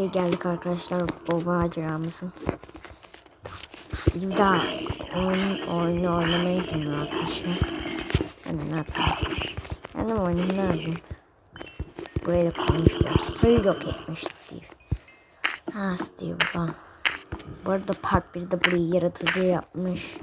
2'ye geldik arkadaşlar. Bu maceramızın. Bir daha oyun, oyunu oynamayı bilmiyor arkadaşlar. Ben ne yapayım? De oyunu ne yapayım? Buraya da koymuşlar. Etmiş Steve. Ha Steve ben. Bu arada part 1'de burayı yaratıcı yapmış.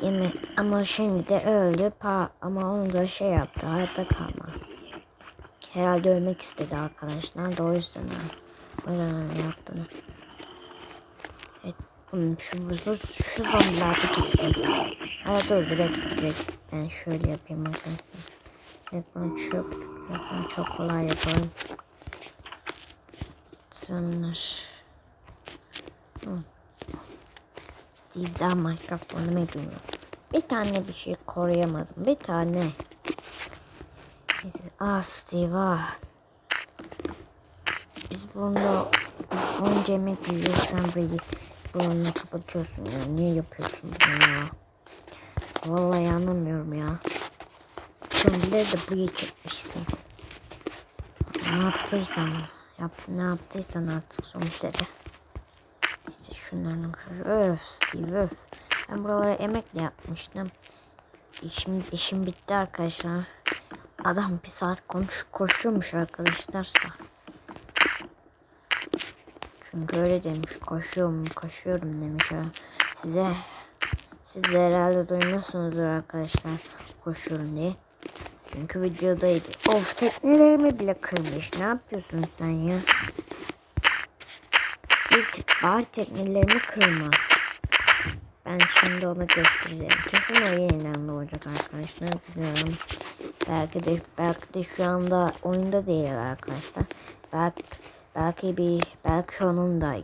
Gemi ama şimdi de öldü. Pa ama onu da şey yaptı. Hayatta kalma. Herhalde ölmek istedi arkadaşlar da o yüzden ha. Öyle yaptığını. Evet. Bunun şu buzu şu zombiler de gitsin. Evet dur direkt direkt. Ben şöyle yapayım arkadaşlar. Evet bunu çok, bunu çok kolay yaparım. Tanır. Steve daha Minecraft oynamayı bilmiyor. Bir tane bir şey koruyamadım. Bir tane. Ah Steve ah. Biz onca yemek yiyoruz sen böyle burnunu kapatıyorsun ya. Niye yapıyorsun bunu ya? Vallahi anlamıyorum ya. Zombileri de buraya çekmişsin. Ne yaptıysan yap ne yaptıysan artık zombileri. İşte şunların öf Steve öf. Ben buralara emekle yapmıştım. İşim, işim bitti arkadaşlar. Adam bir saat koş, koşuyormuş arkadaşlar. Çünkü öyle demiş. Koşuyorum, koşuyorum demiş. ha. Size siz de herhalde duymuşsunuzdur arkadaşlar. Koşuyorum diye. Çünkü videodaydı. Of teknelerimi bile kırmış. Ne yapıyorsun sen ya? Bir bari teknelerini kırma. Ben şimdi ona göstereceğim. Kesin o yeniden doğacak arkadaşlar. Biliyorum. Belki de belki de şu anda oyunda değil arkadaşlar. Belki belki bir belki onun da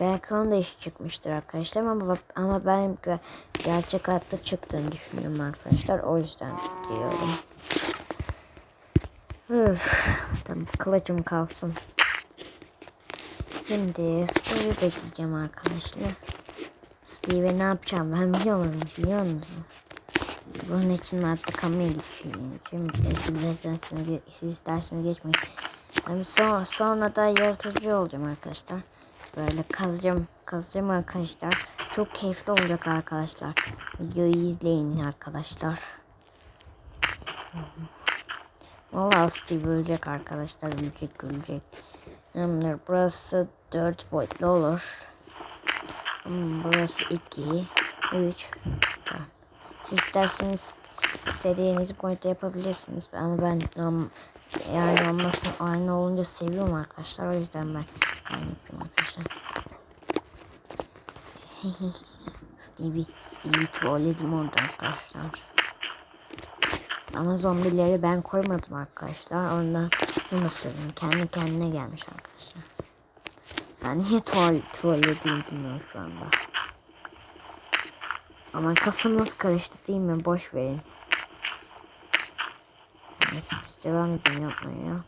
belki onun da iş çıkmıştır arkadaşlar ama ama ben ge- gerçek hayatta çıktığını düşünüyorum arkadaşlar. O yüzden diyorum. Üf, tamam kılıcım kalsın. Şimdi Steve'i bekleyeceğim arkadaşlar. Steve'e ne yapacağım ben biliyor musunuz? Biliyor musunuz? Bunun için artık kamerayı düşünüyorum. Şimdi siz isterseniz, siz isterseniz geçmeyin. Yani sonra, sonra da yaratıcı olacağım arkadaşlar. Böyle kazacağım, kazacağım arkadaşlar. Çok keyifli olacak arkadaşlar. Videoyu izleyin arkadaşlar. Vallahi Steve ölecek arkadaşlar. Ölecek ölecek. Tamamdır. Burası 4 boyutlu olur. Burası 2, 3. Siz isterseniz istediğiniz boyutta yapabilirsiniz. Ama ben norm, yani olmasın aynı olunca seviyorum arkadaşlar. O yüzden ben aynı yapıyorum arkadaşlar. Stevie, Stevie trolledim orada arkadaşlar. Ama zombileri ben koymadım arkadaşlar. Ondan bunu söyleyeyim. Kendi kendine gelmiş arkadaşlar. Ben niye troll, trollediğimi bilmiyorum şu anda. Ama kafanız karıştı değil mi? Boş verin. Neyse biz devam edelim yapmaya.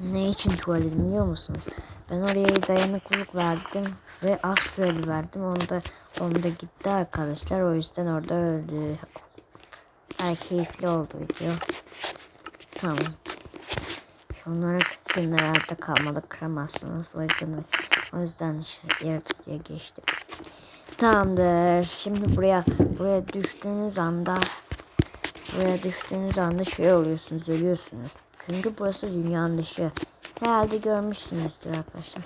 Ne için trolledim biliyor musunuz? Ben oraya dayanıklılık verdim ve az süreli verdim. Onda onda gitti arkadaşlar. O yüzden orada öldü. Ay keyifli oldu video. Tamam. Şunlara günler hayatta kalmadı kıramazsınız. O yüzden, o yüzden işte yaratıcıya geçtik. Tamamdır. Şimdi buraya buraya düştüğünüz anda buraya düştüğünüz anda şey oluyorsunuz, ölüyorsunuz. Çünkü burası dünyanın dışı. Herhalde görmüşsünüzdür arkadaşlar.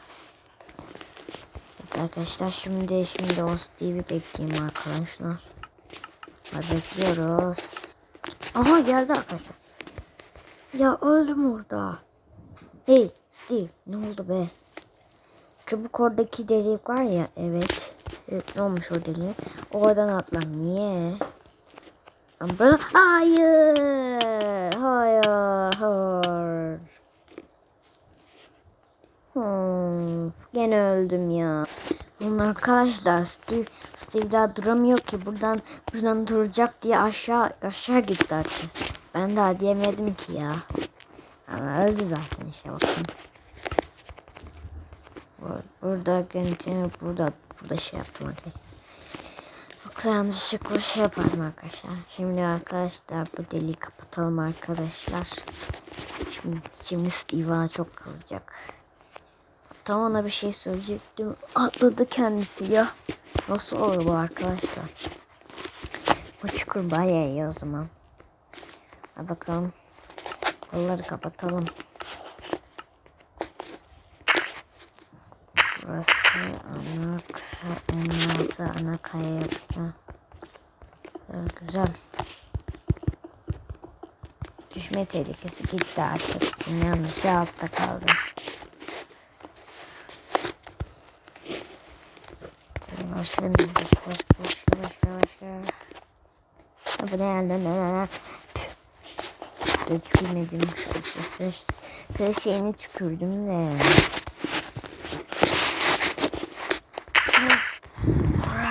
Evet arkadaşlar şimdi şimdi o Steve'i bekleyeyim arkadaşlar. Bekliyoruz. Aha geldi arkadaşlar. Ya öldüm orada. Hey Steve ne oldu be? Çubuk oradaki delik var ya evet. Evet ne olmuş o delik? Oradan atlam niye? Ama hayır. Hayır. Hayır. Hmm, gene öldüm ya. Bunlar arkadaşlar Steve, Steve daha duramıyor ki buradan buradan duracak diye aşağı aşağı gitti artık. Ben daha diyemedim ki ya. Ama öldü zaten işte bakın. Burada kendimi burada burada şey yaptım arkadaşlar. Yanlışlıkla şey yapardım arkadaşlar. Şimdi arkadaşlar bu deliği kapatalım arkadaşlar. Şimdi şimdi Steve çok kızacak. Tam ona bir şey söyleyecektim. Atladı kendisi ya. Nasıl olur bu arkadaşlar? Bu çukur bayağı iyi o zaman. Hadi bakalım. Kolları kapatalım. Burası ana altı ana kaya yapacağım. Böyle güzel. Düşme tehlikesi gitti artık. Bir altta kaldı. Şöyle Yavaş yavaş yavaş yavaş yavaş yavaş Bu ne yani? Ne? Size tükürmedim. Size, size şeyini tükürdüm de.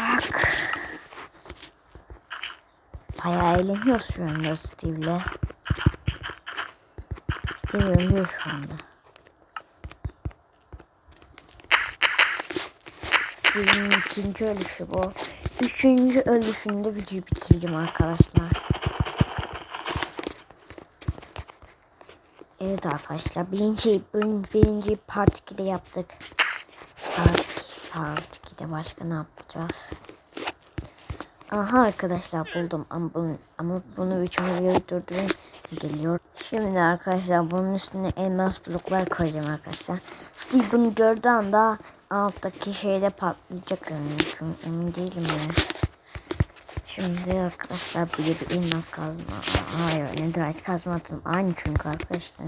Bırak. Bayağı eğleniyoruz şu anda Steve'le. Steve ölüyor şu anda. Steve'in ikinci ölüşü bu. Üçüncü ölüşünde videoyu bitireceğim arkadaşlar. Evet arkadaşlar birinci, birinci, part 2'de yaptık. Part 2, part 2'de başka ne yapacağız? Aha arkadaşlar buldum ama bunu, ama bunu videoyu durdurayım geliyor. Şimdi arkadaşlar bunun üstüne elmas bloklar koyacağım arkadaşlar. Steve bunu gördüğü anda alttaki şeyde patlayacak çünkü emin değilim ya. Şimdi arkadaşlar bir bir elmas kazma. Hayır netherite kazma atalım. Aynı çünkü arkadaşlar.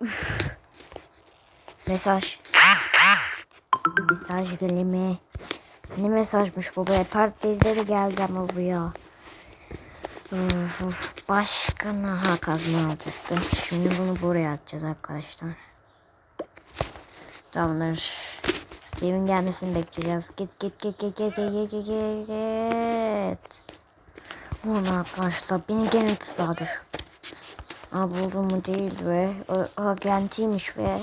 Üf. Mesaj. Mesaj gelimi. Ne mesajmış bu be? Part birileri geldi ama bu ya. Uf, uf. Başka naha kazma alacaktım. Şimdi bunu buraya atacağız arkadaşlar. Tamamdır. Steve'in gelmesini bekleyeceğiz. Git git git git git git git git git. Ulan arkadaşlar beni gene tuzağa düşürdü. Aa buldum mu değil ve o, o gentiymiş ve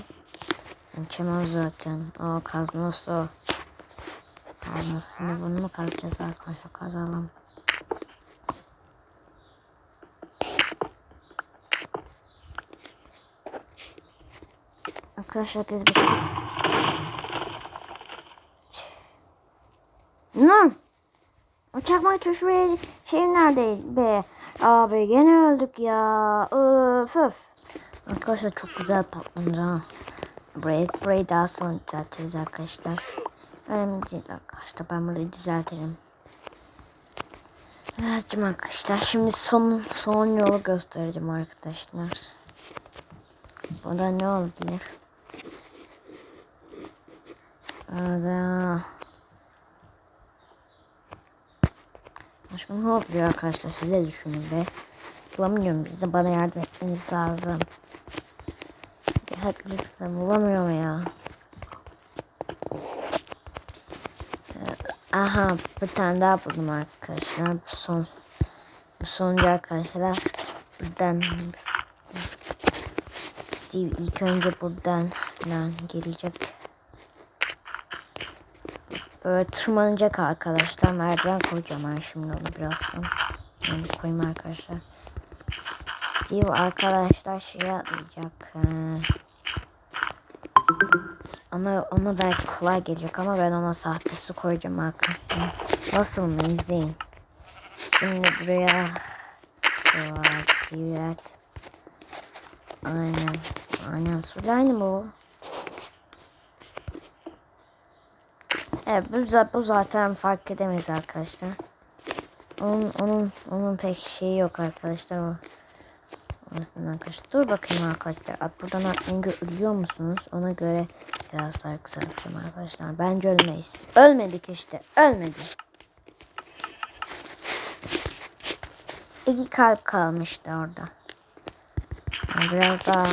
Geçemez zaten. Aa kazması o. Kazmasını bunu mu kazacağız arkadaşlar kazalım. Arkadaşlar kız bir şey. Lan! O çakmak tuş ve şey nerede be? Abi gene öldük ya. Öf öf. Arkadaşlar çok güzel patladı ha. Burayı, burayı daha sonra düzeltiriz arkadaşlar. Önemli değil arkadaşlar. Ben burayı düzeltirim. Evet arkadaşlar. Şimdi son, son yolu göstereceğim arkadaşlar. Burada ne olabilir? Burada... Başka ne oluyor arkadaşlar? Size düşünün be. Bulamıyorum. Bize bana yardım etmeniz lazım. Hadi lütfen bulamıyorum ya. Ee, Aha bir tane daha buldum arkadaşlar. Bu son. Bu sonuncu arkadaşlar. Buradan Steve ilk önce buradan falan gelecek. Böyle tırmanacak arkadaşlar. Merdiven koyacağım ben şimdi onu birazdan. Yani koyayım arkadaşlar. Steve arkadaşlar şey atlayacak. Ee, ona, ona belki kolay gelecek ama ben ona sahte su koyacağım arkadaşlar. Nasıl mı izleyin. Şimdi buraya evet. Aynen. Aynen suyla aynı mı bu? Evet bu, bu zaten fark edemeyiz arkadaşlar. Onun onun onun pek şeyi yok arkadaşlar o. Orasından arkadaşlar. Dur bakayım arkadaşlar. At buradan atlayınca ölüyor musunuz? Ona göre biraz daha güzel yapacağım arkadaşlar. Bence ölmeyiz. Ölmedik işte. Ölmedik. İki kalp kalmıştı orada. Biraz daha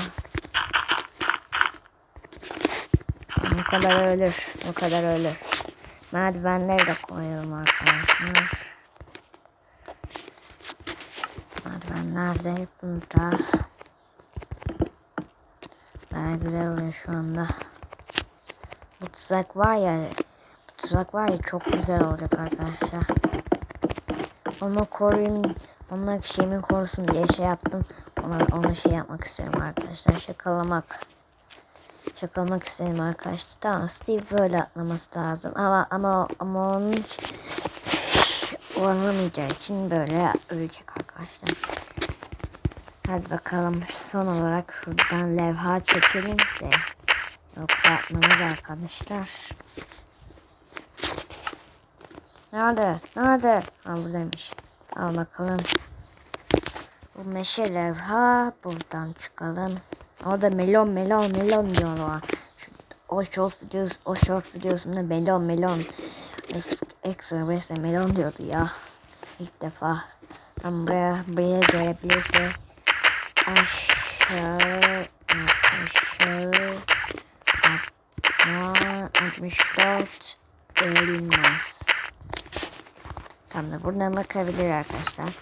o kadar ölür. O kadar ölür. Merdivenleri de koyalım arkadaşlar. Merdivenler de hep burada. Baya güzel oluyor şu anda. Bu tuzak var ya. Bu tuzak var ya çok güzel olacak arkadaşlar. Onu koruyayım. Onlar şeyimi korusun diye şey yaptım. Ona, ona şey yapmak isterim arkadaşlar. Şakalamak. Şakalamak isterim arkadaşlar. Tamam Steve böyle atlaması lazım. Ama ama ama onun o anlamayacağı için böyle ölecek arkadaşlar. Hadi bakalım son olarak şuradan levha çekelim de. Yoksa atlamaz arkadaşlar. Nerede? Nerede? Ha buradaymış. Al bakalım. Bu meşe levha. Buradan çıkalım. Orada melon melon melon diyorlar. Şu, o short videos o short videosunda melon melon ekstra verse melon diyordu ya. İlk defa. Tam buraya buraya görebilirse aşağı aşağı atma 64 elmas. Tam da buradan bakabilir arkadaşlar.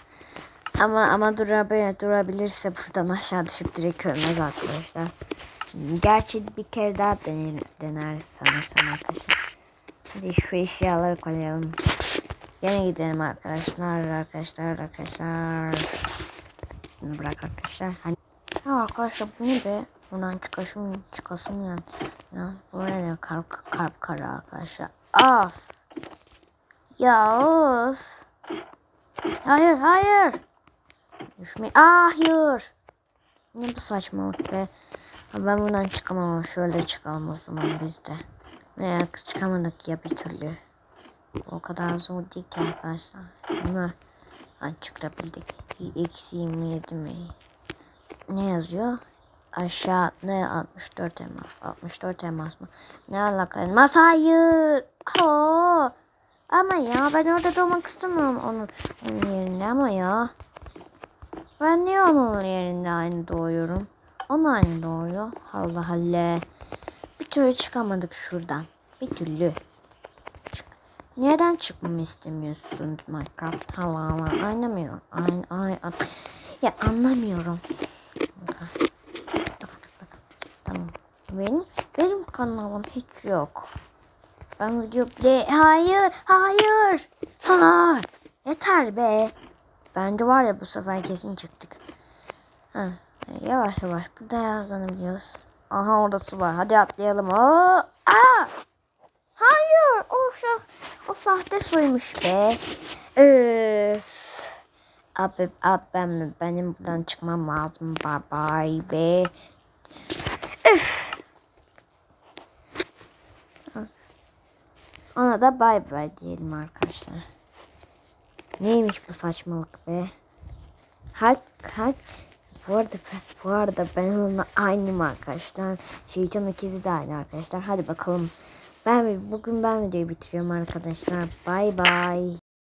Ama ama durabilir, durabilirse buradan aşağı düşüp direkt ölmez arkadaşlar. Gerçi bir kere daha dener, deneriz sanırsam arkadaşlar. Hadi şu eşyaları koyalım. Yine gidelim arkadaşlar, arkadaşlar, arkadaşlar. Bunu bırak arkadaşlar. Hani ya arkadaşlar bu ne be? Buradan çıkasım, çıkasım yani. Ya buraya ne kalp, kalp kara arkadaşlar. Of. Ya of. Hayır hayır. Düşme. Ah hayır. Ne bu saçmalık be. Ben buradan çıkamam. Şöyle çıkalım o zaman biz de. Ne çıkamadık ya bir türlü. O kadar zor değil ki arkadaşlar. Ama ha, çıkarabildik. Eksi 27 mi? Ne yazıyor? Aşağı ne 64 elmas. 64 elmas mı? Ne alaka? Elmas hayır. Ha. Ama ya ben orada doğmak istemiyorum onun, onun yerinde ama ya. Ben niye onun yerinde aynı doğuyorum? Onun aynı doğuyor. Allah Allah. Bir türlü çıkamadık şuradan. Bir türlü. Neden çıkmamı istemiyorsun Minecraft? Allah Allah. Anlamıyorum. Aynı, aynı, ya anlamıyorum. Tamam. Benim, benim kanalım hiç yok. Ben video bile... Hayır, hayır. Ha, yeter be. Bence var ya bu sefer kesin çıktık. Ha, yavaş yavaş. Burada yazlanabiliyoruz. Aha orada su var. Hadi atlayalım. Oo, aa! Hayır. O, şahs, o sahte suymuş be. Öf. Abi, abi ben, benim buradan çıkmam lazım. Bye bye be. Öf. Ona da bay bay diyelim arkadaşlar. Neymiş bu saçmalık be? Kalp kalp. Bu arada, bu arada ben onunla aynıyım arkadaşlar. Şeytan ikizi de aynı arkadaşlar. Hadi bakalım. Ben bugün ben videoyu bitiriyorum arkadaşlar. Bay bay.